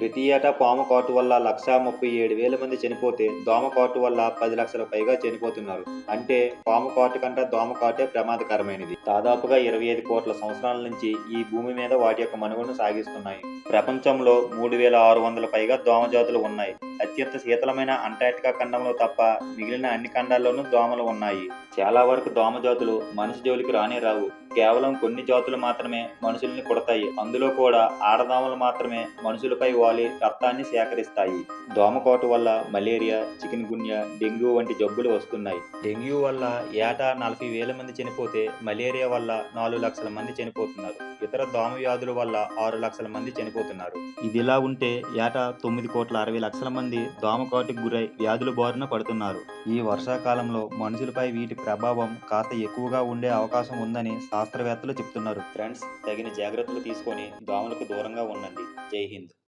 ప్రతి ఏటా పాము కాటు వల్ల లక్షా ముప్పై ఏడు వేల మంది చనిపోతే దోమ కాటు వల్ల పది లక్షల పైగా చనిపోతున్నారు. అంటే పాము కాటు కంటే దోమ కాటే ప్రమాదకరమైనది. దాదాపుగా ఇరవై ఐదు కోట్ల సంవత్సరాల నుంచి ఈ భూమి మీద వాటి యొక్క మనుగడను సాగిస్తున్నాయి. ప్రపంచంలో మూడు వేల ఆరు వందల పైగా దోమ జాతులు ఉన్నాయి. అత్యంత శీతలమైన అంటార్టికా ఖండంలో తప్ప మిగిలిన అన్ని ఖండాల్లోనూ దోమలు ఉన్నాయి. చాలా వరకు దోమ జాతులు మనిషి జోలికి రానే రావు. కేవలం కొన్ని జాతులు మాత్రమే మనుషుల్ని కుడతాయి. అందులో కూడా ఆడదోమలు మాత్రమే మనుషులపై వాలి రక్తాన్ని సేకరిస్తాయి. దోమకోట వల్ల మలేరియా చికెన్ గున్యా డెంగ్యూ వంటి జబ్బులు వస్తున్నాయి. డెంగ్యూ వల్ల ఏటా నలభై వేల మంది చనిపోతే మలేరియా వల్ల నాలుగు లక్షల మంది చనిపోతున్నారు. ఇతర దోమ వ్యాధుల వల్ల ఆరు లక్షల మంది చనిపోతున్నారు. ఇదిలా ఉంటే ఏటా తొమ్మిది కోట్ల అరవై లక్షల మంది దోమకోటికి గురై వ్యాధుల బారిన పడుతున్నారు. ఈ వర్షాకాలంలో మనుషులపై వీటి ప్రభావం కాస్త ఎక్కువగా ఉండే అవకాశం ఉందని శాస్త్రవేత్తలు చెప్తున్నారు. ఫ్రెండ్స్ తగిన జాగ్రత్తలు తీసుకొని దోమలకు దూరంగా ఉండండి. జై హింద్.